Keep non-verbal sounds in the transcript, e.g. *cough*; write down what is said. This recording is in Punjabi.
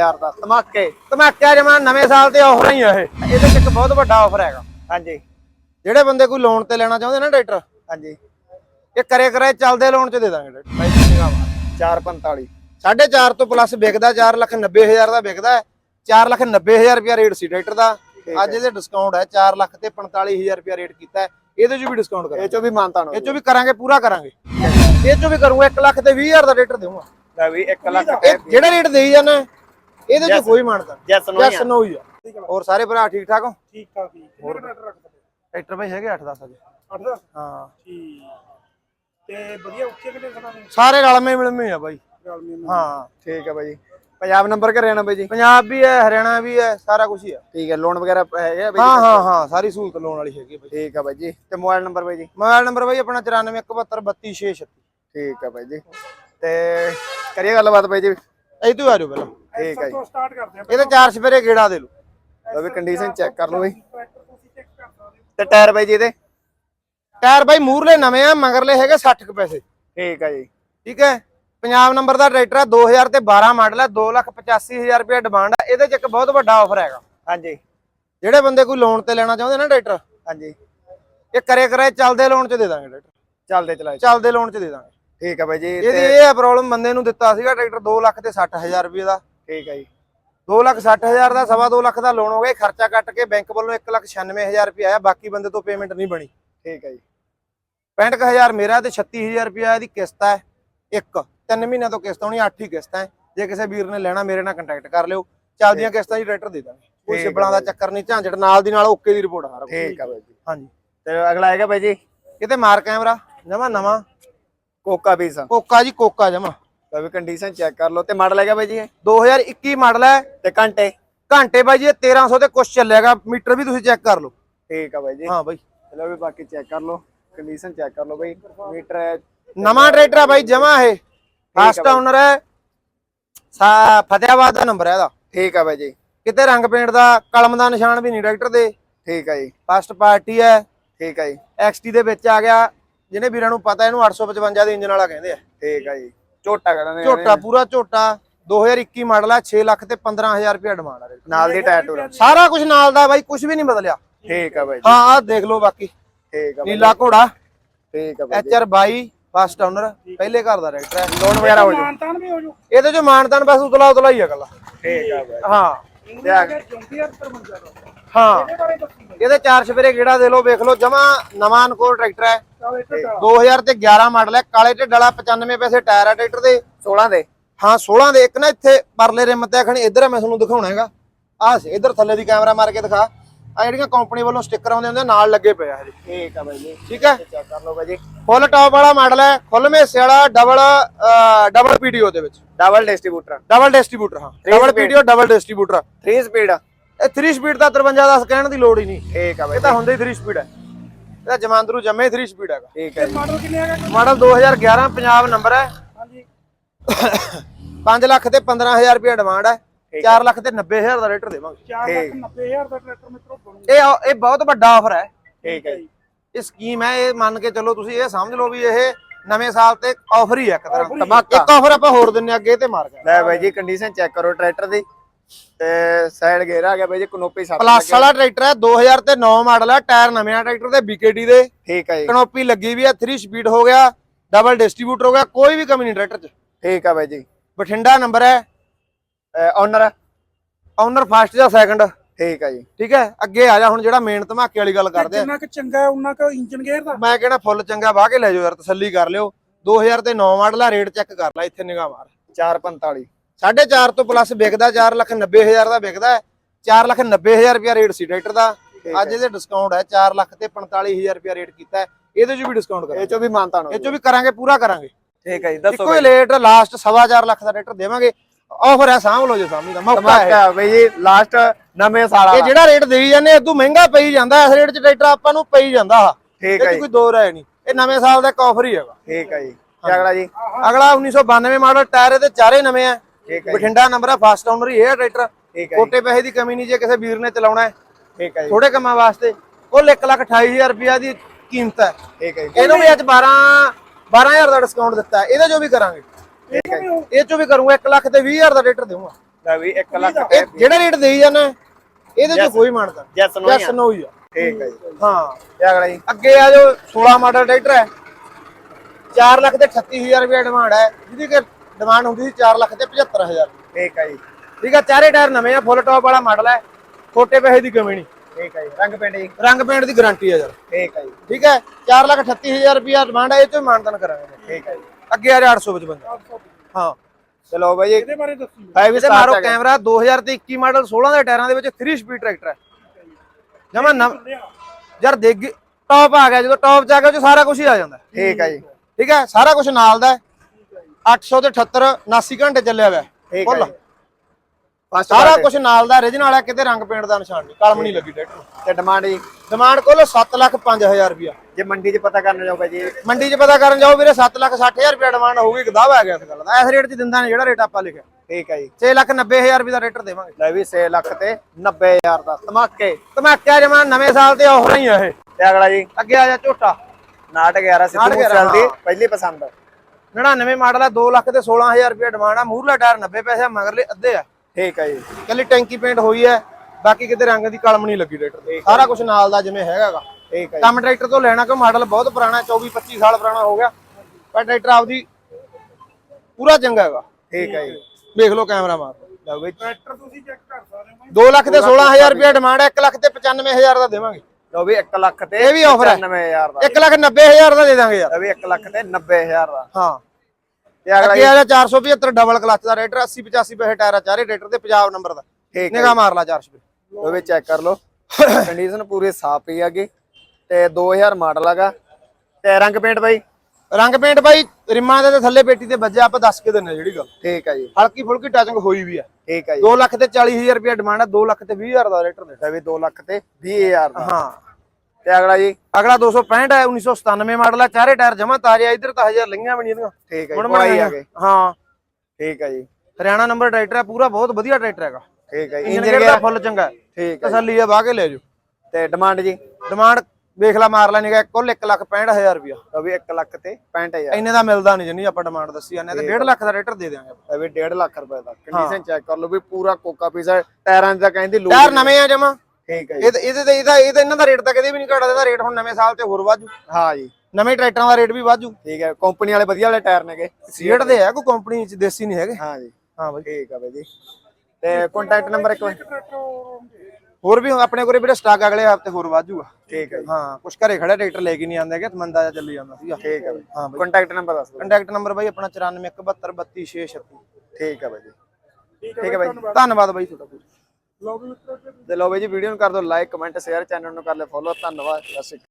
ਯਾਰ ਦਾ ਧਮਾਕੇ ਧਮਾਕਿਆ ਜਮਾ ਨਵੇਂ ਸਾਲ ਤੇ ਆਫਰ ਹੀ ਆ ਇਹ। ਇਹਦੇ ਚ ਇੱਕ ਬਹੁਤ ਵੱਡਾ ਆਫਰ ਹੈਗਾ। ਹਾਂਜੀ। ਜਿਹੜੇ ਬੰਦੇ ਕੋਈ ਲੋਨ ਤੇ ਲੈਣਾ ਚਾਹੁੰਦੇ ਨਾ ਟਰੈਕਟਰ ਹਾਂਜੀ। ਇਹ ਕਰੇ ਕਰੇ ਚੱਲਦੇ ਲੋਨ ਚ ਦੇ ਦਾਂਗੇ ਟਰੈਕਟਰ ਬਾਈ ਜੀ ਨਿਗਾਹ ਮਾਰ 445 ਸਾਢੇ ਚਾਰ ਤੋਂ ਪਲੱਸ ਵਿਕਦਾ 4 ਲੱਖ 90 ਹਜ਼ਾਰ ਦਾ ਵਿਕਦਾ ਹੈ। 4 ਲੱਖ 90 ਹਜ਼ਾਰ ਰੁਪਿਆ ਰੇਟ ਸੀ ਟਰੈਕਟਰ ਦਾ। ਅੱਜ ਇਹਦੇ ਡਿਸਕਾਊਂਟ ਹੈ 4 ਲੱਖ ਤੇ 45 ਹਜ਼ਾਰ ਰੁਪਿਆ ਰੇਟ ਕੀਤਾ ਇਹਦੇ ਚ ਵੀ ਡਿਸਕਾਊਂਟ ਇਹ ਕਰਾਂਗੇ ਚੋਂ ਵੀ ਮਾਨਤਾ ਇਹ ਚ ਵੀ ਕਰਾਂਗੇ ਪੂਰਾ ਕਰਾਂਗੇ। ਇਹ ਚ ਵੀ ਕਰੂੰਗਾ 1 ਲੱਖ ਤੇ 20 ਹਜ਼ਾਰ ਦਾ ਟਰੈਕਟਰ ਦੇਵਾਂਗਾ ਲੈ ਵੀ 1 ਲੱਖ ਇਹ ਜਿਹੜਾ ਰੇਟ ਦੇਈ ਜਾਂਦਾ ਇਹਦੇ ਚ. ਕੋਈ ਮਾਨਤਾ ਜੈਸ ਨੋ ਯੈਸ ਨੋ ਹੀ। ਆ ਹੋਰ ਸਾਰੇ ਭਰਾ ਠੀਕ ਠਾਕ ਹੋ? ਠੀਕ ਠਾਕ ਜੀ। ਕਿੰਨੇ ਟਰੈਕਟਰ ਰੱਖਦੇ ਟਰੈਕਟਰ ਭਾਈ ਹੈਗੇ 8 10 ਅਜੇ 8 10 ਹਾਂ। ਠੀਕ। ਤੇ ਵਧੀਆ ਉੱਚੇ ਕਿੰਨੇ ਖੜਾ ਨੇ ਸਾਰੇ ਰਲਵੇਂ ਮਿਲਵੇਂ ਆ ਬਾਈ। ਹਾਂ ਠੀਕ ਹੈ ਬਾਈ। ਪੰਜਾਬ ਨੰਬਰ ਘਰੇ ਆਣਾ ਬਾਈ ਜੀ? ਪੰਜਾਬ ਵੀ ਹੈ ਹਰਿਆਣਾ ਵੀ ਹੈ ਸਾਰਾ ਕੁਝ ਹੀ ਆ। ਠੀਕ ਹੈ ਲੋਨ ਵਗੈਰਾ ਹੈਗੇ ਆ ਬਾਈ ਹਾਂ ਹਾਂ ਹਾਂ ਸਾਰੀ ਸਹੂਲਤ ਲੋਨ ਵਾਲੀ ਹੈਗੀ ਬਾਈ ਠੀਕ ਹੈ ਬਾਈ ਜੀ। ਤੇ ਮੋਬਾਈਲ ਨੰਬਰ ਬਾਈ ਜੀ? ਮੋਬਾਈਲ ਨੰਬਰ ਬਾਈ ਆਪਣਾ 9417322636 ਠੀਕ ਹੈ ਬਾਈ ਜੀ। ਤੇ ਕਰੀਏ ਗੱਲਬਾਤ ਬਾਈ ਜੀ? ਇਹ ਤੋਂ ਆ ਜਾਓ ਪਹਿਲਾਂ। ਠੀਕ ਹੈ ਜੀ ਤੋਂ ਸਟਾਰਟ ਕਰਦੇ ਆ ਇਹਦੇ ਚਾਰ ਸਵੇਰੇ ਗੇੜਾ ਦੇ ਲਓ। ਲਓ ਵੀ ਕੰਡੀਸ਼ਨ ਚੈੱਕ ਕਰ ਲਓ ਬਾਈ। ਟਰੈਕਟਰ ਤੁਸੀਂ ਚੈੱਕ ਕਰ ਸਕਦੇ ਹੋ। ਤੇ ਟਾਇਰ ਬਾਈ ਜੀ ਇਹਦੇ ਟਾਇਰ ਬਾਈ ਮੂਰਲੇ ਨਵੇਂ ਆ ਮਗਰਲੇ ਹੈਗੇ 60 ਕੁ ਪੈਸੇ। ਠੀਕ ਹੈ ਜੀ। ਠੀਕ ਹੈ? ਪੰਜਾਬ ਨੰਬਰ ਦਾ ਟਰੈਕਟਰ ਆ 2000 ਤੇ 12 ਮਾਡਲ ਹੈ 285000 ਰੁਪਏ ਡਿਮਾਂਡ ਆ। ਇਹਦੇ ਚ ਇੱਕ ਬਹੁਤ ਵੱਡਾ ਆਫਰ ਹੈਗਾ। ਹਾਂਜੀ। ਜਿਹੜੇ ਬੰਦੇ ਕੋਈ ਲੋਨ ਤੇ ਲੈਣਾ ਚਾਹੁੰਦੇ ਨਾ ਟਰੈਕਟਰ ਹਾਂਜੀ। ਇਹ ਕਰੇ ਕਰੇ ਚੱਲਦੇ ਲੋਨ ਚ ਦੇ ਦਾਂਗੇ ਟਰੈਕਟਰ। ਚੱਲਦੇ ਚਲਾਏ। ਚੱਲਦੇ ਲੋਨ ਚ ਦੇ ਦਾਂਗੇ। ਠੀਕ ਹੈ ਬਾਈ ਜੀ ਇਹਦੀ ਇਹ ਆ ਪ੍ਰੋਬਲਮ ਬੰਦੇ ਨੂੰ ਦਿੱਤਾ ਸੀਗਾ ਟਰੈਕਟਰ 2 ਲੱਖ ਤੇ 60000 ਰੁਪਏ ਦਾ। ਠੀਕ ਹੈ ਜੀ। 2 ਲੱਖ 60000 ਦਾ ਸਵਾ 2 ਲੱਖ ਦਾ ਲੋਨ ਹੋ ਗਿਆ ਖਰਚਾ ਕੱਟ ਕੇ ਬੈਂਕ ਵੱਲੋਂ 1 ਲੱਖ 96000 ਰੁਪਏ ਆਇਆ ਬਾਕੀ ਬੰਦੇ ਤੋਂ ਪੇਮੈਂਟ ਨਹੀਂ ਬਣੀ। ਠੀਕ ਹੈ ਜੀ। 65000 ਮੇਰਾ ਤੇ 36000 ਰੁਪਏ ਦੀ ਕਿਸ਼ਤ ਹੈ ਇੱਕ ਤਿੰਨ ਮਹੀਨਿਆਂ ਤੋਂ ਕਿਸ਼ਤ ਹੋਣੀ 8 ਹੀ ਕਿਸ਼ਤ ਜੇ ਕਿਸੇ ਵੀਰ ਨੇ ਲੈਣਾ ਮੇਰੇ ਨਾਲ ਕੰਟੈਕਟ ਕਰ ਲਿਓ। ਚੱਲਦੀਆਂ ਕਿਸ਼ਤਾਂ ਦੀ ਟਰੈਕਟਰ ਦੇ ਦਾਂਗੇ। ਕੋਈ ਸਿਬਲਾਂ ਦਾ ਚੱਕਰ ਨਹੀਂ ਝਾਂਜਟ ਨਾਲ ਦੀ ਨਾਲ ਓਕੇ ਦੀ ਰਿਪੋਰਟ ਰਹੀ ਠੀਕ ਹੈ ਬਾਈ ਜੀ। ਹਾਂਜੀ। ਤੇ ਅਗਲਾ ਹੈਗਾ ਬਾਈ ਜੀ? ਕਿਤੇ ਮਾਰ ਕੈਮਰਾ? ਜਮਾ ਨਵਾਂ। ਕੋਕਾ ਪੀਸ। ਕੋਕਾ ਜੀ ਕੋਕਾ ਜਮਾ। ਲਓ ਵੀ ਕੰਡੀਸ਼ਨ ਚੈੱਕ ਕਰ ਲਓ ਤੇ ਮਾਡਲ ਹੈਗਾ ਬਾਈ ਜੀ ਇਹ? 2021 ਮਾਡਲ ਹੈ ਤੇ ਘੰਟੇ। ਘੰਟੇ ਬਾਈ ਜੀ ਇਹ 1300 ਤੇ ਕੁਛ ਚੱਲਿਆਗਾ ਮੀਟਰ ਵੀ ਤੁਸੀਂ ਚੈੱਕ ਕਰ ਲਓ। ਠੀਕ ਹੈ ਬਾਈ ਜੀ। ਹਾਂ ਬਾਈ। ਚਲੋ ਵੀ ਬਾਕੀ ਚੈੱਕ ਕਰ ਲਓ ਕੰਡੀਸ਼ਨ ਚੈੱਕ ਕਰ ਲਓ ਬਾਈ। ਮੀਟਰ ਹੈ ਨਵਾਂ ਟਰੈਕਟਰ ਆ ਬਾਈ ਜਮਾ ਇਹ। ਫਸਟ। ਓਨਰ ਹੈ। ਸਾ ਫਤਿਆਬਾਦ ਦਾ ਨੰਬਰ ਹੈ ਇਹਦਾ। ਠੀਕ ਹੈ ਬਾਈ ਜੀ। ਕਿਤੇ ਰੰਗ ਪੇਂਟ ਦਾ ਕਲਮ ਦਾ ਨਿਸ਼ਾਨ ਵੀ ਨਹੀਂ ਟਰੈਕਟਰ ਦੇ। ਠੀਕ ਹੈ ਜੀ। ਫਸਟ ਪਾਰਟੀ ਹੈ। ਠੀਕ ਹੈ ਜੀ। XT ਦੇ ਵਿੱਚ ਆ ਗਿਆ। ਜਿਹਨੇ ਵੀਰਾਂ ਨੂੰ ਪਤਾ ਇਹਨੂੰ 855 ਦੇ ਇੰਜਨ ਵਾਲਾ ਕਹਿੰਦੇ ਆ। ਠੀਕ ਹੈ ਜੀ। ਝੋਟਾ ਕਿਹੜਾ ਨੇ। ਝੋਟਾ ਪੂਰਾ ਝੋਟਾ। 2021 ਮਾਡਲ ਆ 6 ਲੱਖ ਤੇ 15000 ਰੁਪਏ ਡਿਮਾਂਡ ਆ। ਨਾਲ ਦੀ ਟਾਇਰ ਟੂਰ ਸਾਰਾ ਕੁਝ ਨਾਲ ਦਾ ਬਾਈ ਕੁਝ ਵੀ ਨਹੀਂ ਬਦਲਿਆ। ਠੀਕ ਹੈ ਬਾਈ ਹਾਂ ਆਹ ਦੇਖ ਲਓ ਬਾਕੀ। ਠੀਕ ਹੈ ਬਾਈ ਨੀਲਾ ਘੋੜਾ। ਠੀਕ ਹੈ ਬਾਈ HR22 ਫਸਟ ਓਨਰ ਪਹਿਲੇ ਘਰ ਦਾ ਟਰੈਕਟਰ ਹੈ ਲੋਨ ਵਗੈਰਾ ਹੋ ਜੂ। ਮਾਨਤਾਨ ਵੀ ਹੋ ਜੂ। ਇਹਦੇ ਚ ਮਾਨਤਾਨ ਬਸ ਉਤਲਾ ਉਤਲਾ ਹੀ ਆ ਗੱਲਾਂ। ਠੀਕ ਹੈ ਬਾਈ ਹਾਂ। ਇੰਗਲਿਸ਼ ਦੇ 24053 ਦਾ ਹਾਂ। ਇਹਦੇ ਬਾਰੇ ਦੱਸੀ ਬਾਈ। ਇਹਦੇ ਚਾਰ ਸਵੇਰੇ ਗੇੜਾ ਦੇ ਲਓ ਵੇਖ ਲਓ ਜਮਾ ਨਵਾਂ ਅਨਕੋਰ ਟਰੈਕਟਰ ਹੈ। ਚੱਲ ਇੱਥੇ ਚੱਲ 2000 ਤੇ 11 ਮਾਡਲ ਹੈ ਕਾਲੇ ਢਿੱਡ ਵਾਲਾ 95 ਪੈਸੇ ਟਾਇਰ ਹੈ ਟਰੈਕਟਰ ਦੇ 16 ਦੇ। ਹਾਂ 16 ਦੇ ਇੱਕ ਨਾ ਇੱਥੇ ਪਰਲੇ ਰਿਮ ਤੇ ਖਣੀ ਇੱਧਰ ਮੈਂ ਤੁਹਾਨੂੰ ਦਿਖਾਉਣਾ ਹੈਗਾ। ਆਹ ਸੀ ਇੱਧਰ ਥੱਲੇ ਦੀ ਕੈਮਰਾ ਮਾਰ ਕੇ ਦਿਖਾ। ਆ ਜਿਹੜੀਆਂ ਕੰਪਨੀ ਵੱਲੋਂ ਸਟicker ਆਉਂਦੇ ਹੁੰਦੇ ਆ, ਨਾਲ ਲੱਗੇ ਪਏ ਆ ਹਜੇ ਠੀਕ ਹੈ ਬਾਈ ਜੀ। ਠੀਕ ਹੈ ਚੈੱਕ ਕਰ ਲਓ ਬਾਈ ਜੀ। ਫੁੱਲ ਟੌਪ ਵਾਲਾ ਮਾਡਲ ਹੈ ਫੁੱਲ ਮੇਸੇ ਵਾਲਾ ਡਬਲ ਡਬਲ ਪੀਡੀਓ ਦੇ ਵਿੱਚ। ਡਬਲ ਡਿਸਟ੍ਰੀਬਿਊਟਰ ਡਬਲ ਡਿਸਟ੍ਰੀਬਿਊਟਰ ਹਾਂ। Double. PDO double distributor 3 speed ਇਹ 3 ਸਪੀਡ ਦਾ 53 ਦਾ ਕਹਿਣ ਦੀ ਲੋੜ ਹੀ ਨਹੀਂ। ਠੀਕ ਹੈ ਬਾਈ ਇਹ ਤਾਂ ਹੁੰਦਾ ਹੀ 3 ਸਪੀਡ ਹੈ ਇਹਦਾ ਜਮਾਂਦਰੂ ਜੰਮੇ 3 ਸਪੀਡ ਹੈਗਾ। ਠੀਕ ਹੈ ਮਾਡਲ ਕਿੰਨੇ ਹੈਗਾ ਮਾਡਲ 2011 ਪੰਜਾਬ ਨੰਬਰ ਹੈ। ਹਾਂਜੀ। 5 ਲੱਖ ਤੇ 15000 ਰੁਪਏ ਡਿਮਾਂਡ ਹੈ। ਠੀਕ 4 ਲੱਖ ਤੇ 90000 ਦਾ ਰੇਟਰ ਦੇਵਾਂਗੇ। 4 ਠੀਕ। ਲੱਖ 90000 ਦਾ ਟਰੈਕਟਰ ਮਿੱਤਰੋ ਇਹ ਇਹ ਬਹੁਤ ਵੱਡਾ ਆਫਰ ਹੈ। ਠੀਕ ਹੈ ਜੀ। ਇਹ ਸਕੀਮ ਹੈ ਇਹ ਮੰਨ ਕੇ ਚੱਲੋ ਤੁਸੀਂ ਇਹ ਸਮਝ ਲਓ ਵੀ ਇਹ ਨਵੇਂ ਸਾਲ ਤੇ ਆਫਰ ਹੀ ਹੈ ਇੱਕ ਤਰ੍ਹਾਂ। ਇੱਕ ਆਫਰ ਆਪਾਂ ਹੋਰ ਦਿੰਨੇ ਅੱਗੇ ਤੇ ਮਾਰ ਲੈ ਬਾਈ ਜੀ ਕੰਡੀਸ਼ਨ ਚੈੱਕ ਕਰੋ ਟਰੈਕਟਰ ਦੀ। ਤੇ ਸਾਈਡ ਗੇਅਰ ਆ ਗਿਆ ਬਾਈ ਜੀ ਕਨੋਪੀ ਸੱਤ ਪਲੱਸ ਵਾਲਾ ਟਰੈਕਟਰ ਹੈ 2000 ਤੇ 9 ਮਾਡਲ ਹੈ ਟਾਇਰ ਨਵੇਂ ਆ ਟਰੈਕਟਰ ਦੇ BKT ਦੇ। ਠੀਕ ਹੈ ਜੀ। ਕਨੋਪੀ ਲੱਗੀ ਵੀ ਹੈ 3 ਸਪੀਡ ਹੋ ਗਿਆ ਡਬਲ ਡਿਸਟ੍ਰੀਬਿਊਟਰ ਹੋ ਗਿਆ ਕੋਈ ਵੀ ਕਮੀ ਨਹੀਂ ਟਰੈਕਟਰ 'ਚ। ਠੀਕ ਹੈ ਬਾਈ ਜੀ। ਬਠਿੰਡਾ ਨੰਬਰ ਹੈ ਓਨਰ ਓਨਰ ਫਸਟ ਜਾਂ ਸੈਕੰਡ ਠੀਕ ਹੈ ਜੀ। ਠੀਕ ਹੈ ਅੱਗੇ ਆ ਜਾ ਹੁਣ ਜਿਹੜਾ ਮੇਨ ਧਮਾਕੇ ਵਾਲੀ ਗੱਲ ਕਰਦੇ ਆ। ਜਿੰਨਾ ਕਿ ਚੰਗਾ ਉਹਨਾਂ ਕੋ ਇੰਜਨ ਗੇਅਰ ਦਾ। ਮੈਂ ਕਹਿੰਦਾ ਫੁੱਲ ਚੰਗਾ ਵਾਹ ਕੇ ਲੈ ਜਾਓ ਯਾਰ ਤਸੱਲੀ ਕਰ ਲਿਓ। 2000 ਤੇ 9 ਮਾਡਲ ਆ ਰੇਟ ਚੈੱਕ ਕਰ ਲੈ ਇੱਥੇ ਨਿਗਾਹ ਮਾਰ। 445 4.5 ਤੋਂ ਪਲੱਸ ਵਿਕਦਾ 4 ਲੱਖ 90 ਹਜ਼ਾਰ ਦਾ ਵਿਕਦਾ ਹੈ। 4 ਲੱਖ 90 ਹਜ਼ਾਰ ਰੁਪਿਆ ਰੇਟ ਸੀ ਟਰੈਕਟਰ ਦਾ। ਅੱਜ ਇਹਦੇ ਡਿਸਕਾਊਂਟ ਹੈ 4 ਲੱਖ ਤੇ 45 ਹਜ਼ਾਰ ਰੁਪਿਆ ਰੇਟ ਕੀਤਾ ਹੈ। ਇਹਦੇ 'ਚ ਵੀ ਡਿਸਕਾਊਂਟ ਇਹ ਕਰਾਂਗੇ ਚੋਂ ਵੀ ਮਾਨਤਾ ਇਹ 'ਚ ਵੀ ਕਰਾਂਗੇ ਪੂਰਾ ਕਰਾਂਗੇ। ਠੀਕ ਹੈ ਜੀ ਦੱਸੋ ਹੀ ਲੇਟ ਲਾਸਟ 4.5 ਲੱਖ ਦਾ ਟਰੈਕਟਰ ਦੇਵਾਂਗੇ। ਆਫਰ ਹੈ ਸਾਂਭ ਲਓ ਜੇ ਸਾਂਭੀ ਦਾ ਮੌਕਾ ਹੈ। ਬਾਈ ਜੀ ਲਾਸਟ ਨਵੇਂ ਸਾਲ ਇਹ ਜਿਹੜਾ ਰੇਟ ਦੇਈ ਜਾਂਦੇ ਇਦੋਂ ਮਹਿੰਗਾ ਪਈ ਜਾਂਦਾ ਇਸ ਰੇਟ 'ਚ ਟਰੈਕਟਰ ਆਪਾਂ ਨੂੰ ਪਈ ਜਾਂਦਾ ਠੀਕ ਇਹ ਹੈ ਜੀ। ਕੋਈ ਦੋ ਰਾਏ ਨਹੀਂ। ਇਹ ਨਵੇਂ ਸਾਲ ਦਾ ਇੱਕ ਆਫਰ ਹੀ ਹੈਗਾ। ਠੀਕ ਹੈ ਜੀ। ਅਗਲਾ ਜੀ? ਅਗਲਾ 1992 ਮਾਡਲ ਟਾਇਰ ਇਹਦੇ ਚਾਰੇ ਨਵੇਂ ਆ ਠੀਕ ਹੈ ਜੀ। ਬਠਿੰਡਾ ਨੰਬਰ ਆ ਫਸਟ ਓਨਰ ਹੀ ਹੈ ਟਰੈਕਟਰ। ਠੀਕ ਹੈ ਜੀ। ਕੋਟੇ ਪੈਸੇ ਦੀ ਕਮੀ ਨਹੀਂ ਜੇ ਕਿਸੇ ਵੀਰ ਨੇ ਚਲਾਉਣਾ ਹੈ। ਠੀਕ ਹੈ ਜੀ। ਥੋੜੇ ਕੰਮਾਂ ਵਾਸਤੇ। ਕੁੱਲ 128000 ਰੁਪਇਆ ਦੀ ਕੀਮਤ ਹੈ। ਠੀਕ ਹੈ ਜੀ। ਇਹਨੂੰ ਵੀ ਅੱਜ 12 12000 ਦਾ ਡਿਸਕਾਊਂਟ ਦਿੱਤਾ ਹੈ। ਇਹਦੇ ਚੋਂ ਵੀ ਕਰਾਂਗੇ। ਇਹ ਵੀ ਉਹ ਇਹ ਚੋਂ ਵੀ ਕਰੂੰਗਾ 1 ਲੱਖ ਤੇ 20000 ਦਾ ਰੇਟਰ ਦੇਵਾਂਗਾ ਲੈ ਵੀ 1 ਲੱਖ ਇਹ ਜਿਹੜਾ ਰੇਟ ਦੇਈ ਜਾਂਦਾ ਇਹਦੇ ਚ. ਕੋਈ ਮਾਨਤਾ ਜੈਸ ਨੋ ਜੈਸ ਨੋ ਹੀ ਆ। ਠੀਕ ਹੈ ਜੀ। ਹਾਂ। ਤੇ ਅਗਲਾ ਜੀ। ਅੱਗੇ ਆ ਜੋ 16 ਮਾਡਲ ਟਰੈਕਟਰ ਹੈ। 4 ਲੱਖ ਤੇ 38000 ਰੁਪਏ ਡਿਮਾਂਡ ਹੈ। ਜਿਹਦੀ ਕਿ ਡਿਮਾਂਡ ਹੁੰਦੀ ਸੀ 4 ਲੱਖ ਤੇ 75000 ਠੀਕ ਹੈ ਜੀ। ਠੀਕ ਹੈ ਚਾਰੇ ਟਾਇਰ ਨਵੇਂ ਆ ਫੁੱਲ ਟੌਪ ਵਾਲਾ ਮਾਡਲ ਹੈ ਛੋਟੇ ਪੈਸੇ ਦੀ ਕਮੀ ਨਹੀਂ। ਠੀਕ ਹੈ ਜੀ ਰੰਗ ਪਿੰਡ ਜੀ। ਰੰਗ ਪੇਂਟ ਦੀ ਗਾਰੰਟੀ ਹੈ ਯਾਰ। ਠੀਕ ਹੈ ਜੀ। ਠੀਕ ਹੈ 4 ਲੱਖ 38000 ਰੁਪਏ ਡਿਮਾਂਡ ਹੈ ਇਹ ਤੋਂ ਮਾਨਤਨ ਕਰਾਂਗੇ। ਠੀਕ ਹੈ ਜੀ। ਅੱਗੇ ਆ ਰਿਹਾ 855 ਹਾਂ। ਚਲੋ ਬਾਈ ਇਹਦੇ ਬਾਰੇ ਦੱਸੀ। 5 ਇਹਦੇ ਮਾਰੋ ਕੈਮਰਾ 2000 ਤੇ 21 ਮਾਡਲ 16 ਦੇ ਟਾਇਰਾਂ ਦੇ ਵਿੱਚ 3 ਸਪੀਡ ਟਰੈਕਟਰ ਹੈ ਜਮਾ ਨਵ ਯਾਰ ਦੇਖ ਟੌਪ ਆ ਗਿਆ ਜਦੋਂ ਟੌਪ ਚ ਆ ਗਿਆ ਉਹ 'ਚ ਸਾਰਾ ਕੁਝ ਹੀ ਆ ਜਾਂਦਾ। ਠੀਕ ਹੈ ਜੀ। ਠੀਕ ਹੈ ਸਾਰਾ ਕੁਝ ਨਾਲ ਦਾ ਹੈ। 800 ਤੇ 78 79 ਘੰਟੇ ਚੱਲਿਆ ਹੋਇਆ। ਠੀਕ ਫੁੱਲ ਹੈ ਜੀ। ਫਸਟ ਸਾਰਾ ਕੁਝ ਨਾਲ ਦਾ origignal ਹੈ ਕਿਤੇ ਰੰਗ ਪੇਂਟ ਦਾ ਨਿਸ਼ਾਨ ਨਹੀਂ। ਕਲਮ ਨਹੀਂ ਲੱਗੀ ਟਰੈਕਟਰ ਤੇ। ਡਿਮਾਂਡ ਜੀ? ਡਿਮਾਂਡ ਕੋਲ 7 ਲੱਖ 5000 ਰੁਪਇਆ। ਜੇ ਮੰਡੀ 'ਚ ਪਤਾ ਕਰਨ ਜਾਓ ਬਾਈ ਜੀ। ਮੰਡੀ 'ਚ ਪਤਾ ਕਰਨ ਜਾਓ ਵੀਰੇ 7 ਲੱਖ 60000 ਰੁਪਇਆ ਡਿਮਾਂਡ ਹੋਊਗੀ ਇੱਕ ਦਾਵਾ ਆ ਗਿਆ ਇਸ ਗੱਲ ਦਾ। ਇਸ ਰੇਟ 'ਚ ਦਿੰਦਾ ਨਹੀਂ ਜਿਹੜਾ ਰੇਟ ਆਪਾਂ ਲਿਖਿਆ। ਠੀਕ ਹੈ ਜੀ। 6 ਲੱਖ 90000 ਰੁਪਏ ਦਾ ਰੇਟਰ ਦੇਵਾਂਗੇ। ਲੈ ਵੀ 6 ਲੱਖ ਤੇ 90000 ਦਾ ਧਮਾਕੇ। ਧਮਾਕਿਆ ਜਮਾ ਨਵੇਂ ਸਾਲ ਤੇ ਆਫਰ ਹੀ ਆ ਇਹ। ਤੇ ਅਗਲਾ ਜੀ? ਅੱਗੇ ਆ ਜਾ ਝੋਟਾ। 911 ਸਿੱਧੂ 911 ਮੂਸੇਵਾਲ ਦੀ ਹਾਂ। ਪਹਿਲੀ ਪਸੰਦ। 99 ਮਾਡਲ ਆ 2 ਲੱਖ ਤੇ 16000 ਰੁਪਏ ਡਿਮਾਂਡ ਆ ਮੂਹਰਲਾ ਟਾਇਰ 90 ਪੈਸੇ ਆ, ਮਗਰਲੇ ਅੱਧੇ ਆ। ਠੀਕ ਹੈ ਜੀ। ਕੱਲੀ ਟੈਂਕੀ ਪੇਂਟ ਹੋਈ ਹੈ ਬਾਕੀ ਕਿਤੇ ਰੰਗ ਦੀ ਕਲਮ ਨਹੀਂ ਲੱਗੀ ਟਰੈਕਟਰ ਤੇ। ਸਾਰਾ ਕੁਝ ਨਾਲ ਦਾ ਜਿਵੇਂ ਹੈਗਾਗਾ। ਠੀਕ ਹੈ ਜੀ। ਕੰਮ ਟਰੈਕਟਰ ਤੋਂ ਲੈਣਾ ਕਿ ਮਾਡਲ ਬਹੁਤ ਪੁਰਾਣਾ 24 25 ਸਾਲ ਪੁਰਾਣਾ ਹੋ ਗਿਆ। ਪਰ ਟਰੈਕਟਰ ਆਪਦੀ ਪੂਰਾ ਚੰਗਾ ਹੈਗਾ। ਠੀਕ ਹੈ ਜੀ। ਵੇਖ ਲਓ ਕੈਮਰਾ ਮਾਰ ਲਓ। ਵੀ ਟਰੈਕਟਰ ਤੁਸੀਂ ਚੈੱਕ ਕਰ ਸਕਦੇ ਹੋ 2 ਲੱਖ ਤੇ 16000 ਰੁਪਏ ਡਿਮਾਂਡ ਹੈ 1 ਲੱਖ ਤੇ 95000 ਦਾ ਦੇਵਾਂਗੇ। ਲਓ ਵੀ 1 ਲੱਖ ਤੇ ਇਹ ਵੀ offer ਹੈ। 99000 ਦਾ 1 ਲੱਖ 90000 ਦਾ ਦੇ ਦਾਂਗੇ ਯਾਰ। ਲਓ ਵੀ 1 ਲੱਖ ਤੇ 90000 ਦਾ। ਹਾਂ। ਤੇ ਅਗਲਾ ਅੱਗੇ ਜੀ। ਆ ਜਾ 475 ਡਬਲ ਕਲਚ ਦਾ ਰੇਟਰ 80 85 ਪੈਸੇ ਟਾਇਰ ਆ ਚਾਰੇ ਰੇਟਰ ਦੇ ਪੰਜਾਬ ਨੰਬਰ ਦਾ। ਠੀਕ ਹੈ ਨਿਗਾਹ ਮਾਰ ਲਾ 400 ਲਓ ਵੀ ਚੈੱਕ ਕਰ ਲਓ। *coughs* ਕੰਡੀਸ਼ਨ ਪੂਰੀ ਸਾਫ਼ ਪਈ ਹੈਗੀ ਤੇ 2000 ਮਾਡਲ ਹੈਗਾ। ਤੇ ਰੰਗ ਪੇਂਟ ਬਾਈ। ਰੰਗ ਪੇਂਟ ਬਾਈ ਰਿਮਾਂ ਦੇ ਥੱਲੇ ਪੇਟੀ ਤੇ ਵੱਜਿਆ ਆਪਾਂ ਦੱਸ ਕੇ ਦਿੰਨੇ ਜਿਹੜੀ ਗੱਲ। ਠੀਕ ਹੈ ਜੀ। ਹਲਕੀ ਫੁਲਕੀ ਟਚਿੰਗ ਹੋਈ ਵੀ ਆ। ਠੀਕ ਹੈ ਜੀ। 2 ਲੱਖ ਤੇ 40000 ਰੁਪਏ ਡਿਮਾਂਡ ਹੈ 2 ਲੱਖ ਤੇ 20000 ਦਾ ਰੇਟਰ ਦੇ। ਲਓ ਵੀ 2 ਲੱਖ ਤੇ 20000 ਦਾ। ਹਾਂ। ਤੇ ਅਗਲਾ ਜੀ? ਅਗਲਾ 265 ਹੈ 1997 ਮਾਡਲ ਹੈ ਚਾਰੇ ਟਾਇਰ ਜਮਾ ਤਾਜ਼ੇ ਆ ਇਧਰ ਤਾਂ ਹਜ਼ਾਰ ਲਈਆਂ ਵੀ ਨਹੀਂ ਇਹਦੀਆਂ। ਠੀਕ ਹੈ ਜੀ। ਆ ਹਾਂ। ਠੀਕ ਹੈ ਜੀ। ਹਰਿਆਣਾ ਨੰਬਰ ਟਰੈਕਟਰ ਹੈ ਪੂਰਾ ਬਹੁਤ ਵਧੀਆ ਟਰੈਕਟਰ ਹੈਗਾ। ਠੀਕ ਹੈ ਇੰਜਨ ਦਾ ਫੁੱਲ ਚੰਗਾ ਠੀਕ ਹੈ। ਤਸੱਲੀ ਆ ਬਾਹ ਕੇ ਲੈ ਜਾਓ। ਤੇ ਡਿਮਾਂਡ ਜੀ? ਡਿਮਾਂਡ ਵੇਖ ਲਾ ਮਾਰ ਲੈਣੀ ਗਾ ਕੁੱਲ 1 ਲੱਖ 65000 ਰੁਪਇਆ। ਲਓ ਵੀ 1 ਲੱਖ ਤੇ 65000 ਇੰਨੇ ਦਾ ਮਿਲਦਾ ਨਹੀਂ ਜਿੰਨੀ ਆਪਾਂ ਡਿਮਾਂਡ ਦੱਸੀ ਜਾਂਦੇ ਆ ਤੇ 1.5 ਲੱਖ ਦਾ ਰੇਟਰ ਦੇ ਦਿਆਂਗੇ ਆਪਾਂ। ਇਹ ਵੀ 1.5 ਲੱਖ ਰੁਪਏ ਦਾ ਕੰਡੀਸ਼ਨ ਚੈੱਕ ਕਰ ਲਓ ਵੀ ਪੂਰਾ ਕੋਕਾ ਪੀਸ ਹੈ ਟਾਇਰਾਂ ਦੀ ਕਹਿੰਦੀ ਲੋੜ ਟਾਇਰ ਨਵੇਂ ਆ ਜਮਾ। ਠੀਕ ਹੈ ਜੀ। ਇਹਦੇ ਇਹਦੇ ਤੇ ਇਹਦਾ ਇਹਦਾ ਇਹਨਾਂ ਦਾ ਰੇਟ ਤਾਂ ਕਦੇ ਵੀ ਨਹੀਂ ਘਟਦਾ ਇਹਦਾ ਰੇਟ ਹੁਣ ਨਵੇਂ ਸਾਲ ਤੇ ਹੋਰ ਵਾਜੂ ਹਾਂ ਜੀ। ਨਵੇਂ ਟਰੈਕਟਰਾਂ ਦਾ ਰੇਟ ਵੀ ਵਾਜੂ ਠੀਕ ਹੈ ਕੰਪਨੀ ਵਾਲੇ ਵਧੀਆ ਵਾਲੇ ਟਾਇਰ ਨੇਗੇ। ਸੀਟ ਦੇ ਆ ਕੋਈ ਕੰਪਨੀ ਚ ਦੇਸੀ ਨਹੀਂ ਹੈਗੇ। ਹਾਂ ਜੀ। ਹਾਂ ਬਾਈ। ਠੀਕ ਹੈ ਬਾਈ ਜੀ। ਤੇ ਕੰਟੈਕਟ ਨੰਬਰ ਇੱਕ ਵਾਰ। ਹੋਰ ਵੀ ਆਪਣੇ ਕੋਲੇ ਵੀਰੇ ਸਟਾਕ ਅਗਲੇ ਹਫ਼ਤੇ ਹੋਰ ਵਾਜੂਗਾ ਠੀਕ ਹੈ ਜੀ। ਹਾਂ ਕੁਛ ਘਰੇ ਖੜਾ ਟਰੈਕਟਰ ਲੈ ਕੇ ਨਹੀਂ ਆਂਦੇ ਹੈਗੇ ਮੰਦਾ ਜਿਹਾ ਚੱਲੀ ਜਾਂਦਾ ਸੀਗਾ। ਠੀਕ ਹੈ ਹਾਂ ਬਾਈ। ਕੰਟੈਕਟ ਨੰਬਰ ਦੱਸ ਦਿਓ। ਕੰਟੈਕਟ ਨੰਬਰ ਬਾਈ ਆਪਣਾ 9417323636 ਠੀਕ ਹੈ ਬਾਈ ਜੀ। ਠੀਕ ਹੈ ਬਾਈ ਧੰਨਵਾਦ। ਬਾਈ ਤੁਹਾਡਾ। ਲਓ ਵੀ ਮਿੱਤਰੋ ਤੇ ਲਓ ਬਾਈ ਜੀ ਵੀਡੀਓ ਨੂੰ ਕਰ ਦਿਓ ਲਾਈਕ ਕਮੈਂਟ ਸ਼ੇਅਰ ਚੈਨਲ ਨੂੰ ਕਰ ਲਿਓ ਫੋਲੋ ਧੰਨਵਾਦ ਸਤਿ ਸ਼੍ਰੀ ਅਕਾਲ।